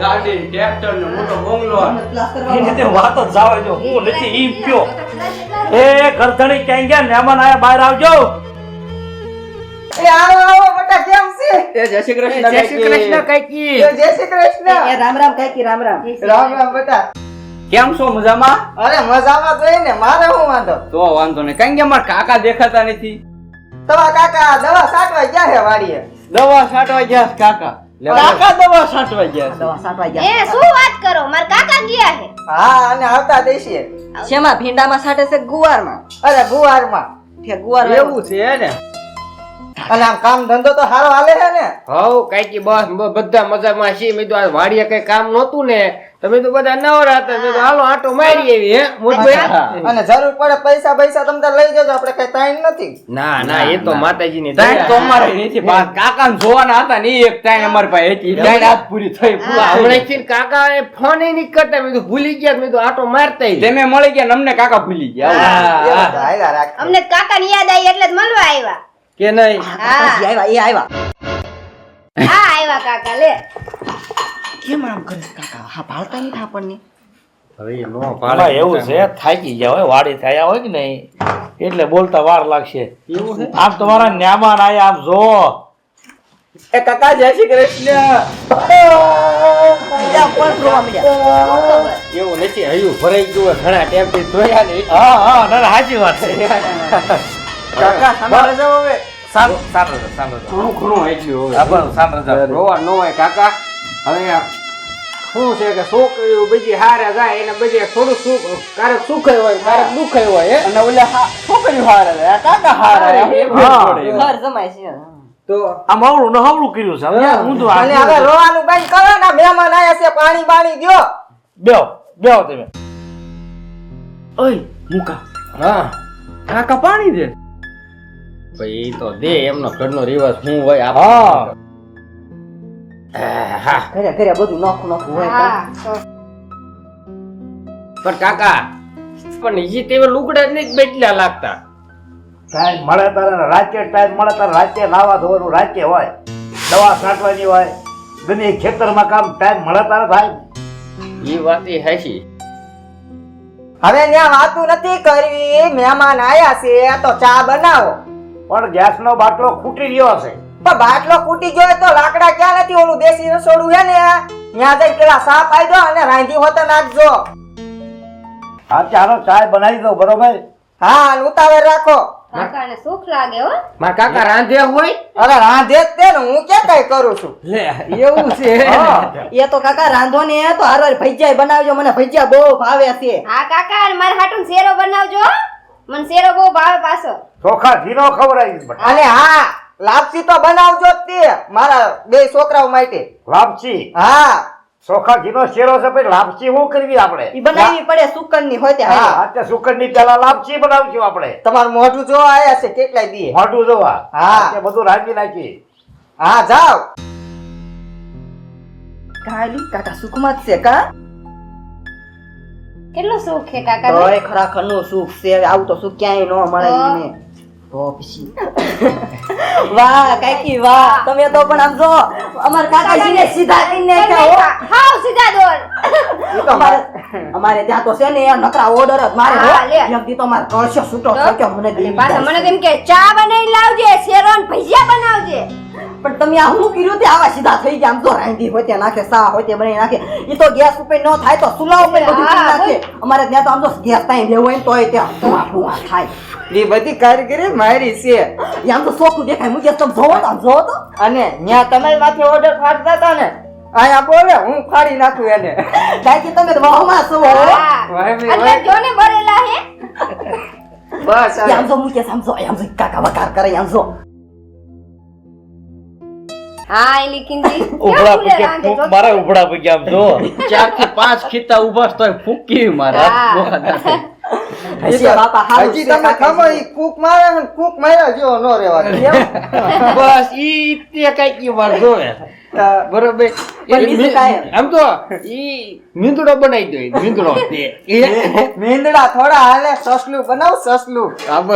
ગાડી ટ્રેક્ટર ને મોટો બંગલો. એની તે વાત જ જો હું નથી ઈ કયો. એ ગરધણી ક્યાં ગયા? મહેમાન આયા બહાર આવજો. એ આવો આવો બેટા કેમ છે? એ જય શ્રી કૃષ્ણ જય શ્રી કૃષ્ણ કાકી. એ જય શ્રી કૃષ્ણ. એ રામ રામ કાકી રામ રામ. રામ રામ બેટા. કેમ છો મજામાં? અરે મજામાં તો ને મારે હું વાંધો? તો વાંધો નહીં. કારણ કે મારા કાકા દેખાતા નથી? તમારા કાકા દવા સાટવા ગયા છે વાડીએ? દવા છાંટવા ગયા છે કાકા. કાકા દવા છાંટવા ગયા દવા છાંટવા ગયા એ શું વાત કરો? મારા કાકા ગયા છે. હા અને આવતા દેશીએ શેમાં? ભીંડામાં છાંટે છે ગુવારમાં? અરે ગુવારમાં. કે ગુવાર એવું છે ને. અને આમ કામ ધંધો તો સારો હાલે છે ને. હવ કાંઈકી બસ બધા મજામાં છીએ. મેં તો આ વાડીએ કઈ કામ નહોતું ને. તમે તો બધા નવરા હતા. મેં તો હાલો આટો મારી એવી હે મોટભાઈ? અને જરૂર પડે પૈસા પૈસા તમે લઈ જજો. આપણે કઈ ટાઈમ નથી. ના ના એ તો માતાજીની ટાઈમ તો અમારે નથી. કાકા જોવાના હતા ને એક ટાઈમ અમારી પાસે હતી. ટાઈમ આજ પૂરી થઈ પૂરા હમણાં થી કાકા એ ફોન નહીં કરતા. મેં તો ભૂલી ગયા મેં તો આટો મારતા. તમે મળી ગયા અમને કાકા ભૂલી ગયા. હા, કાકા. અમને કાકાની યાદ આવી એટલે જ મળવા આવ્યા. કે નહીં? હા. આવ્યા એ આવ્યા હા આવ્યા કાકા લે. કેમ આમ કરે કાકા? હા ભાળતા નહીં આપણને. હવે નો ભાળે એવું છે થાકી ગયા હોય વાડી થયા હોય કે નહીં? એટલે બોલતા વાર લાગશે. એવું છે? આમ તમારા ન્યામાન આયા આમ જો. એ કાકા જય શ્રી કૃષ્ણ. એવું નથી હયું ભરાઈ ગયું ઘણા ટેપથી જોયા નહીં હા હા ના ના, સાચી વાત છે. કાકા સાંભળે જાવ હવે. છે, સારું છે. ઘણું ઘણું એટલું હવે. હા, બરાબર, સારું રોવા ન હોય કાકા. હવે શું છે કે છોકરીઓ બધી હારે જાય એને બધી થોડું સુખ ક્યારેક સુખ હોય ક્યારેક દુઃખ હોય હે? અને ઓલે છોકરીઓ હારે રહ્યા, કાકા હારે. ઘર જમાય છે. તો આમ અવળું ને હવળું કર્યું છે. હું તો હવે રોવાનું બંધ કરો ને મહેમાન આયા છે પાણી બાણી દ્યો બેહો બેહો તમે. ઓય મુકા. હા. કાકા પાણી દે. ભાઈ તો દે એમનો ઘરનો રિવાજ શું હોય હા. હા. ઘરે ઘરે બધું નોખું નોખું હોય પણ કાકા પણ ઈ તેવે લુગડા જ નહીં બેટલા લાગતા. ટાઈમ મળે તારે રાતે ટાઈમ મળે તારે રાતે નાવા ધોવાનું રાત્રે હોય દવા છાંટવાની હોય ગમે એ ખેતરમાં કામ ટાઈમ મળે તારે થાય એ વાત એ હાચી. હવે ત્યાં વાતું નથી કરવી મહેમાન આયા છે તો ચા બનાવો. પણ ગેસનો બાટલો ખૂટી ગયો હશે. પણ બાટલો ફૂટી ગયો તો લાકડા ક્યાં નથી? ઓલું દેશી રસોડું છે ને? ત્યાં જઈને પેલા સાફ આવી દો અને રાંધી હોતો નાખજો. હા ચાલો ચાય બનાવી દો બરોબર? હા અને ઉતાવળ રાખો. કાકાને સુખ લાગે હો. મારા કાકા રાંધે હોય? અરે રાંધે જ તે ને હું કે કઈ કરું છું? લે એવું છે. એ તો કાકા રાંધો ને તો હારવાર ભજીયા બનાવજો મને ભજીયા બહુ ભાવે છે. હા કાકા અને મારા હાટું શેરો બનાવજો મને શેરો બહુ ભાવે પાછો. ચોખા જીનો ખવડાવી બટા. અને હા લાપસી તો બનાવજો જ તે મારા બે છોકરાઓ માટે. લાપસી? હા. ચોખા ઘીનો શેરો છે પછી લાપસી શું કરવી આપણે? ઈ બનાવવી પડે સુકનની હોય તે હા. અત્યારે સુકનની પેલા લાપસી બનાવશું આપણે. તમારું મોઢું જોવા આયા છે કેટલાય દી મોઢું જોવા હા. બધું રાંધી નાખી. હા જાવ કાલી કાકા સુખમાં છે કા? કેટલું સુખ છે કાકા? તોય ખરા નું સુખ છે આવું તો સુખ ક્યાંય ન મળે તો? તો પછી. વાહ કાકી વાહ. તમે તો પણ આમ જો અમાર કાકાજીને સીધા કરીને કે હો. હાવ સીધા દોર. અમારે અમારે ત્યાં તો છે ને નકરા ઓર્ડર જ મારે એક દી તો મારે કળશો છૂટો થયો કે મને મને. તેમ કે ચા બનાવી લાવજે શેરોન ભજીયા બનાવજે. પણ તમે આ હું કર્યું તે આવા સીધા થઈ ગયા આમ તો રાંધી હોય તે નાખે સા હોય તે બનાવી નાખે. એ તો ગેસ ઉપર ન થાય તો સુલા ઉપર બધું નાખે. અમારે ત્યાં તો આમ તો ગેસ ત્યાં લેવો હોય તોય ત્યાં ધુઆ ધુઆ થાય. એ બધી કારીગરી મારી છે. આમ તો ચોખ્ખું દેખાય. મુજબ તમે જોવો તો જોવો તો. અને ત્યાં તમારી માથે ઓર્ડર ફાડતા હતા ને. અહીંયા બોલે હું ફાડી નાખું એને. કાંઈક તમે વહમાં છો વાહ. જો ને ભરેલા હે? બસ આમ તો મુકે સમજો આમ તો કાકા વકાર કરે આમ જો. હા એ કિંદી ઉભડા પગ્યા? ફૂંક મારા ઉભડા પગ્યા આમ જો. ચારથી પાંચ ખીતા ઊભા છે તોય ફૂકી મારે હજી તમે ઈ કૂક મારે ને કૂક માર્યા જેવો ન રહેવા બસ ઈ તે કંઈક ઈ વાર જોવે. બરોબર? આમ તો ઈ મીંદડો બનાવી દો મીંદડો મીંદડા થોડા હાલે સસલું બનાવ સસલું. આબ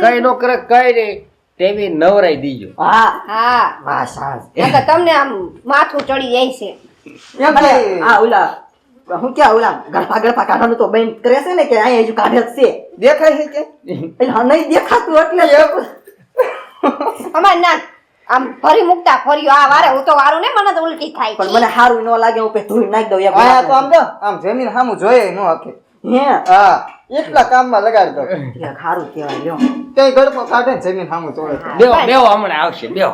કઈ નો કરે કઈ નહીં તેવી નવરાઈ દીજો. હા. હા. વાહ સાસ નકર તમને આમ માથું ચડી જાય છે. એમ કે આ ઓલા હું કે ઓલા ગળફા ગળફા કાઢવાનું તો બેન કરે છે ને કે અહીંયા હજુ કાઢે જ છે. દેખાય છે કે? એટલે હા નહીં દેખાતું એટલે અમારે ના આમ ફરી મુકતા ફરી આ વારે હું તો વારું ને મને તો ઉલટી થાય પણ મને સારું ન લાગે હું પે ધોઈ નાખી દઉં એક તો આમ તો આમ જમીન સામું જોઈએ ન હકે. હે? હા. એટલા કામમાં લગાડી દો યાર, સારું કહેવાય લ્યો. કઈ ગળપો કાઢે ને જમીન સામું તોડે. બેવો બેવો હમણાં આવશે બેવો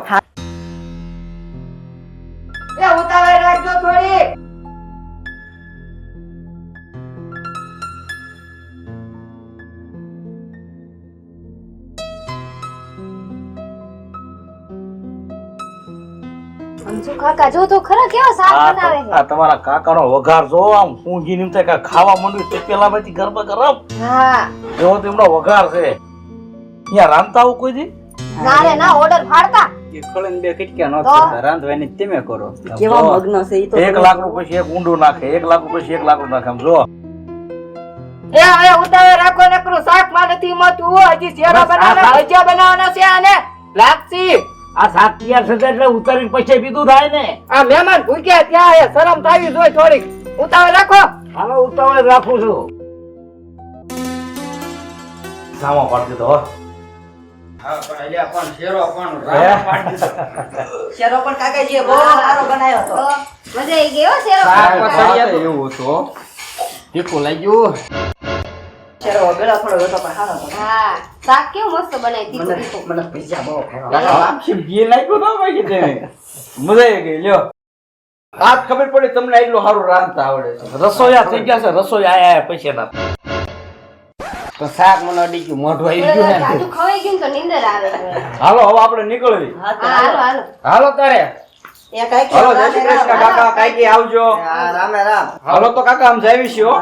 સમજુ. કાકા જો તો ખરા કેવા શાક બનાવે તો- આ તમારા કાકાનો વઘાર જો આમ ઊંઘી નીમ કે ખાવા માંડ્યું તે પેલામાંથી ગરબા ગરમ. હા. એવો તો વઘાર છે. અહીંયા રાંધતા આવું કોઈ દી? ના રે ના ઓર્ડર ફાડતા. ખોલીને બે ખીટક્યા ન રાંધવાની તમે કરો. કેવા મગ્ન છે ઈ તો એક લાખનું પછી એક ઊંડું નાખે એક લાખનું પછી એક લાખનું નાખે આમ જો. એ હવે ઉતાવળ રાખો નકરું શાકમાં નથી મળતું હજી શેરો બનાવવાના ભજીયા બનાવવાના છે અને લાપસી. આ સાત તૈયાર છે એટલે ઉતારીને પછી બીજું થાય ને. આ મહેમાન ભૂખ્યા ત્યાં એ શરમ થાવી જોઈએ થોડીક. ઉતાવળ રાખો. હાલો ઉતાવળ રાખું છું. સામો પાડ દીધો હો. હા પણ અલ્યા પણ શેરો પણ રામ પાડી દીધો. શેરો પણ કાકાજીએ બહુ સારો બનાવ્યો હતો. મજા આવી ગયો શેરો. એવું હતો હો. લાગ્યું. શેરો ગળા થોડો હતો પણ સારો હતો. હા શાક કેવું મસ્ત બનાવી તીખું મને મને ભજીયા બહુ ખાવા કાકા ઘી નાખ્યું ના બાકી તેને મજા આવી ગઈ લ્યો. આજ ખબર પડી તમને એટલું સારું રાંધતા આવડે છે. રસોઈયા થઈ ગયા છે રસોઈ આયા પૈસા ના તો શાક મને અડી ગયું મોઢું આવી ગયું ને. ખવાઈ ગયું તો નીંદર આવે હાલો હવે આપણે નીકળવી. હાલો હાલો. હાલો તારે. હાલો જય શ્રી કૃષ્ણ કાકા કાંઈકી આવજો. હા રામે રામ. હાલો તો કાકા આમ જાવી છીએ હો.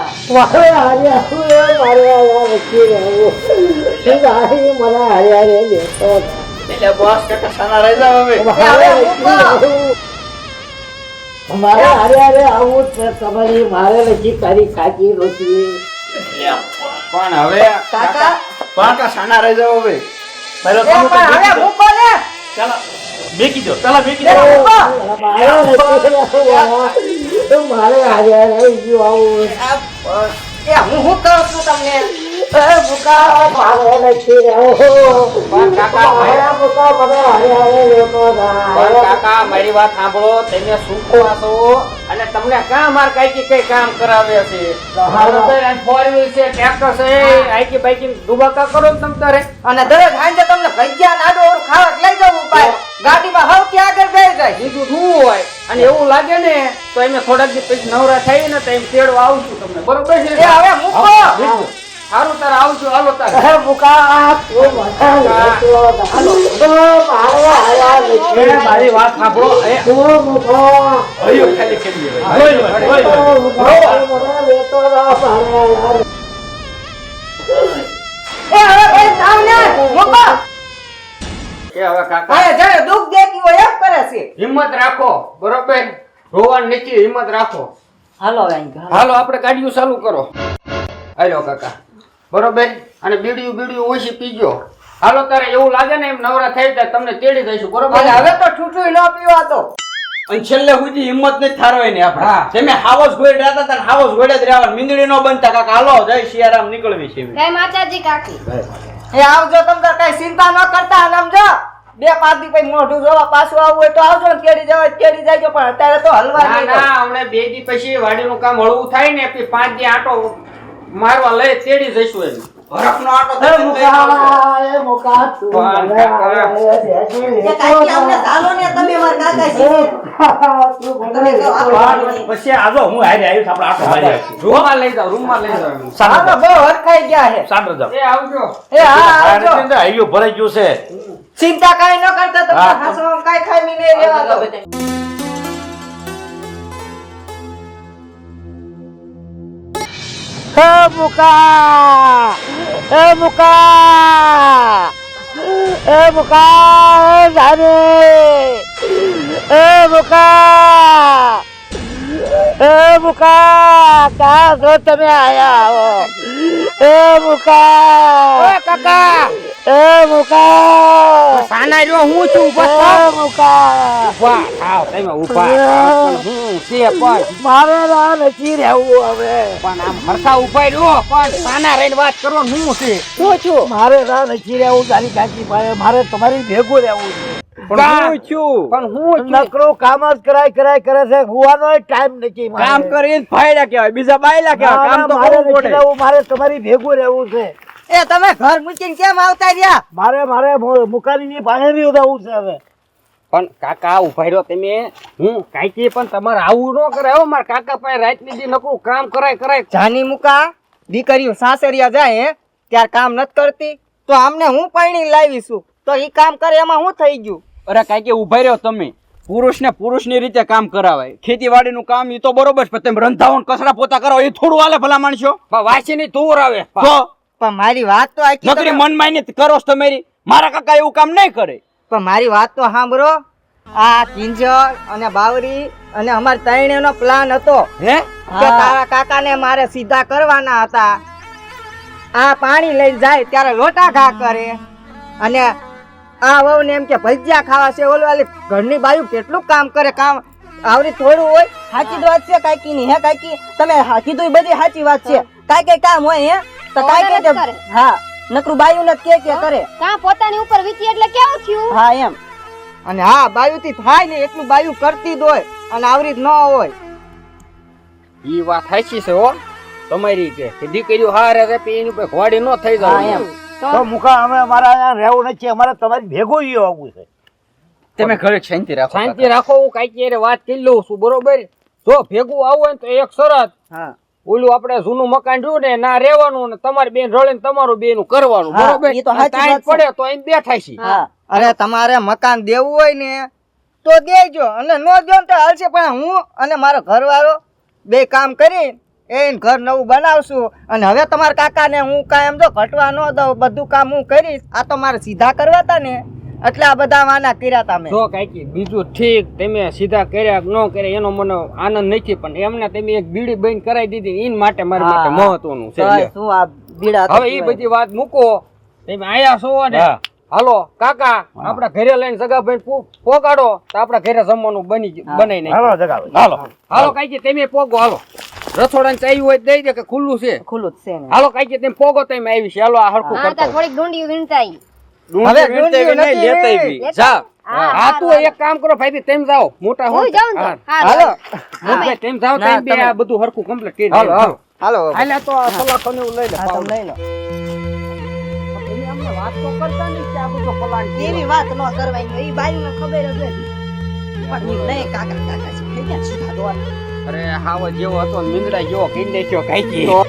એટલે બસ કાકા સાના રહી જાવ હવે. એ હવે મૂકો. મારે હારે હારે આવું છે તમારી મારે નથી તારી ખાતી રોટી પણ હવે કાકા. કાકા સાના રહી જાવ હવે. પહેલા તમે પણ હવે મૂકો ને ચાલો. મેકી દો ચાલો મેકી એ દો. મારે આવું એ હું હું કરું છું તમને? મારે નથી મને લેતો કાકા મારી વાત સાંભળો તમે સુખો અને તમને કામ માર કઈ કઈ કામ કરાવે છે? ફોર વ્હીલ છે ટ્રેક્ટર છે આઈકી બાઈકી દુબાકા કરો ને તમ તારે. અને દરરોજ સાંજે તમને ભજીયા નાડો ઓરું ખાવા લઈ જવું પાય ગાડીમાં સૌથી આગળ બેસી જાય. બીજું શું હોય? અને એવું લાગે ને તો એમે થોડાક દિવસ પછી નવરા થઈ ને તો એમ તેડવા આવશું તમને. બરોબર છે? હવે મૂકો. સારું તારે આવજો હાલો મુકા એ મારી વાત સાંભળો એ. મુકા. ખાલી કરી લેતો એ હવે કે હવે કાકા. દુઃખ દેતી હોય એમ કરે છે. હિંમત રાખો બરોબર? રોવાન નીચે હિંમત રાખો. હાલો હાલો. હાલો આપણે ગાડીઓ ચાલુ કરો. હાલો કાકા. બરોબર? અને બીડીયું બીડીયું ઓછી પીજો. હાલો તારે એવું લાગે ને એમ નવરા થઈ જાય તમને તેડી દઈશું બરોબર? હવે તો છૂટું ન પીવા તો અને છેલ્લે સુધી હિંમત નથી થારવાની ને આપણે. તમે જેમે હાવસ ગોઈ રહ્યા હતા હાવસ ગોડે જ રહેવાનું. મીંદડી નો બનતા કાકા હાલો જય સિયારામ નીકળવી છે જય માતાજી કાકી. એ આવજો તમે કઈ ચિંતા ન કરતા સમજો. બે પાંચ દી પછી મોઢું જોવા પાછું આવવું હોય તો આવજો ને કેડી જવા કેડી જાયજો પણ અત્યારે તો હલવા ના હમણાં બે દી પછી વાડીનું કામ હળવું થાય ને પછી પાંચ દી આટો મારવા લઈ તેડી જઈશું એમ બરફનો આટો એ થઈને મુકા, એ મુકા, તું કાકા. હારે હારે ભેગી એ લેતો કાકી અમને જાય. ચાલો ને તમે મારા કાકાજી એ તું મને તમે કહો, લેતો આ જાય. પછી આજો હું હારે આવ્યું આપણે આટો મારી આવીશું. રૂમમાં લઈ જાઓ રૂમમાં લઈ એમ. તો બહુ હરખાઈ ગયા છે. એ આવજો એ હા આવજો ભરાઈ ગયું છે ચિંતા કાઈ ન કરતા તમે હા. હાસવામાં ખામી નહીં લેવા દો એ મુકા! એ મુકા! એ મુકા! જાને! એ મુકા! એ મુકા! ક્યાં છો તમે આયા હો? એ મુકા! કાકા! એ મુકા સાના રહ્યો હું છું ઊભા થાવ. ઊભા થાવ તમે ઊભા થાવ. પણ હું છે પણ. મારે રા નથી રહેવું હવે. પણ આમ મરતા ઊભા રહ્યો પણ સાના રહીને વાત કરો હું છે. શું છું? મારે રા નથી રહેવું તારી કાકી પાસે મારે તમારી ભેગું રહેવું છે. પણ હું છું. પણ હું છું. કામ જ કરાય કરાય કરે છે. હુવાનો ટાઈમ નથી. કામ કરીને ફાયદા કહેવાય બીજા બાયલા કહેવાય કામ તો મારે કરવું પડે. મારે તમારી ભેગું રહેવું છે. એ તમે ઘર મૂકીને કેમ આવતા રહ્યા? મારે મારે મુકાની પાસે બી ઉદાવું છે હવે. પણ કાકા ઊભા રહ્યો તમે. હું કાંઈકી પણ તમારે આવું ન કરે. હો મારા કાકા પાસે રાતની નકરું કામ કરાય કરાય. જાની મુકા દીકરીઓ સાસરિયા જાય હે ત્યાર કામ નથી કરતી તો આમને હું પરણી લાવીશું? તો એ કામ કરે એમાં હું થઈ ગયું? અરે કાંઈ કે ઊભા રહ્યો તમે. પુરુષને પુરુષની રીતે કામ કરાવાય. ખેતીવાડીનું કામ એ તો બરોબર છે પણ તમે રંધાવણ કચરા પોતા કરો એ થોડું હાલે ભલા માણસો. પણ વાસીની તૂર આવે. તો? પણ મારી વાત તો આખી નકરી મન માઈને કરો છો તમારી મારા કાકા એવું કામ નહીં કરે. પણ મારી વાત તો સાંભળો. આ કિંજર અને બાવરી અને અમાર ત્રણેયનો પ્લાન હતો. હે? કે તારા કાકાને મારે સીધા કરવાના હતા. આ પાણી લઈ જાય ત્યારે લોટા ઘા કરે. અને આ વહુને એમ કે ભજીયા ખાવા છે ઓલું વાલી ઘરની બાયું કેટલું કામ કરે? કામ આવરી થોડું હોય? સાચી વાત છે કાકી ની હે કાકી તમે કીધું બધી સાચી વાત છે. કાંઈ કઈ કામ હોય હે? તો કાંઈ જ કરે. હા નકરું બાયું ને કે કે કરે. કા પોતાની ઉપર વીતી એટલે કેવું થયું? હા એમ. અને હા બાયું થી થાય ને એટલું બાયું કરતી જ હોય અને આવરી ન હોય. ઈ વાત હાચી છે હો તમારી કે દીકરીઓ હારે રે પછી એની ઉપર ઘોડી ન થઈ હા જાય. એમ. તો મુખા અમે અમારા અહીંયા રહેવું નથી અમારે તમારી ભેગું ઈ આવવું છે. તમે ઘરે શાંતિ રાખો શાંતિ રાખો હું કાંઈકી વાત કરી લઉં છું બરોબર? જો ભેગું આવું હોય ને તો એક શરત. હા. ઓલું આપણે જૂનું મકાન રહ્યું ને ના રહેવાનું ને તમારી બેન રળે ને તમારું બેનું કરવાનું બરોબર? એ તો છે. પડે તો એમ બેઠા છે. અરે તમારે મકાન દેવું હોય ને તો દેજો અને ન દો તો હાલશે. પણ હું અને મારો ઘરવાળો બે કામ કરી એને ઘર નવું બનાવશું. અને હવે તમારા કાકાને હું કાંઈ એમ જો ઘટવા ન દઉં બધું કામ હું કરીશ. આ તો મારે સીધા કરવા તા ને. એટલે આ બધા વાના કર્યા તમે જો કાંઈકી બીજું ઠીક તમે સીધા કર્યા ન કર્યા એનો મને આનંદ નથી પણ એમને તમે એક બીડી બંધ કરાવી દીધી ઈન માટે મારા માટે મહત્વનું છે શું આ બીડા હવે એ બધી વાત મૂકો. તમે આયા છો ને? હાલો કાકા આપડા ઘરે લઈને સગા ભાઈ પોગાડો તો આપડા ઘરે જમવાનું બની જ- બનાવી નાખીએ. હાલો જગાવે. હાલો. હાલો કાંઈકી તમે પોગો હાલો. રસોડા ચાવી હોય તો દઈ દે કે ખુલ્લું છે? ખુલ્લું જ છે હાલો કાંઈકી તમે પોગો તમે આવી છે. હાલો આ હરખું કરતા થોડીક ડુંડી વીણતાઈ હવે ડુંગળી વીણતા એવી નહીં, નથી. જા. હા. તું એક કામ કરો ભાઈ તેમ જાઓ. મોટા હો હું જાઉં હાલો. મોટા તમે જાઓ તેમ બે આ બધું હરખું કમ્પ્લીટ કરી હાલો હાલો. હાલો. તો આ સલાખો ને લઈ લે લઈ લો. વાત તો કરતા નહીં કે આ બધો પ્લાન એવી વાત ન કરવાની હોય. ઈ બાયુને ખબર જ હતી. પણ નહીં કાકા કાકા છે. થઈ ગયા સીધા દોર અરે હાવ જેવો હતો ને મીંદડા જેવો કઈ નાખ્યો કાંઈકી તો